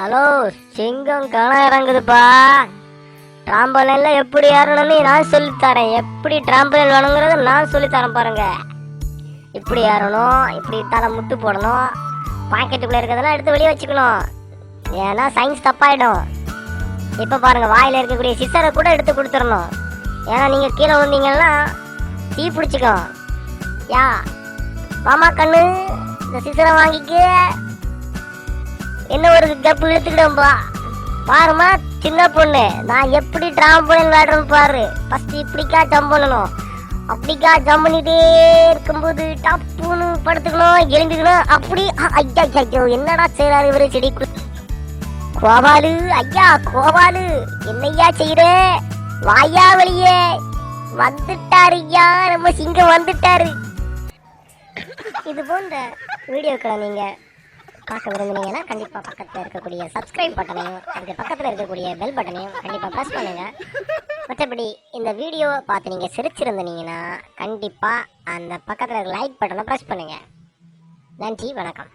Hello சிங்கம் கணம் இறங்குதுப்பா. டிராம்பலைன்ல எப்படி ஏறணும்னு நான் சொல்லித்தரேன். எப்படி டிராம்பலைன் வேணுங்கிறத நான் சொல்லித்தரேன் பாருங்க. இப்படி ஏறணும் இப்படி தலை முட்டு போடணும் பாக்கெட்டுக்குள்ள இருக்கிறதெல்லாம் எடுத்து வெளியே வச்சுக்கணும். ஏன்னா சயின்ஸ் தப்பாயிடும். இப்போ பாருங்க வாயில இருக்கக்கூடிய சிசரை கூட எடுத்து கொடுத்துடணும். ஏன்னா நீங்க கீழே வந்தீங்கன்னா தீ பிடிச்சிக்கும். யா மாமா கண்ணு இந்த சிசரை வாங்கிக்க. என்ன ஒரு கப்பு இழுத்துக்கிட்டோம்பா பாருமா சின்ன பொண்ணு. நான் எப்படி டிராம்போலின் விளையாடுறேன்னு பாரு. ஃபர்ஸ்ட் இப்படிக்கா ஜம்ப் பண்ணணும். அப்படிக்கா ஜம்ப் பண்ணிட்டே இருக்கும்போது டப்புன்னு படுத்துக்கணும் எழுந்துக்கணும். அப்படி ஐயா ஐயோ என்னடா செய்யறாரு இவரு செடி கோபாலு ஐயா கோபாலு என்னய்யா செய்யற வாயா வெளியே வந்துட்டாரு ஐயா. நம்ம சிங்கம் வந்துட்டாரு. இது போன்ற வீடியோக்களை நீங்கள் பார்க்க விரும்புனீங்கன்னா கண்டிப்பா பக்கத்துல இருக்கக்கூடிய சப்ஸ்கிரைப் பட்டனையும் அதுக்கு பக்கத்துல இருக்கக்கூடிய பெல் பட்டனையும் கண்டிப்பா ப்ரெஸ் பண்ணுங்க. மற்றபடி இந்த வீடியோ பார்த்து நீங்க சிரிச்சிருந்தீங்கன்னா கண்டிப்பா அந்த பக்கத்துல லைக் பட்டனை ப்ரெஸ் பண்ணுங்க. நன்றி வணக்கம்.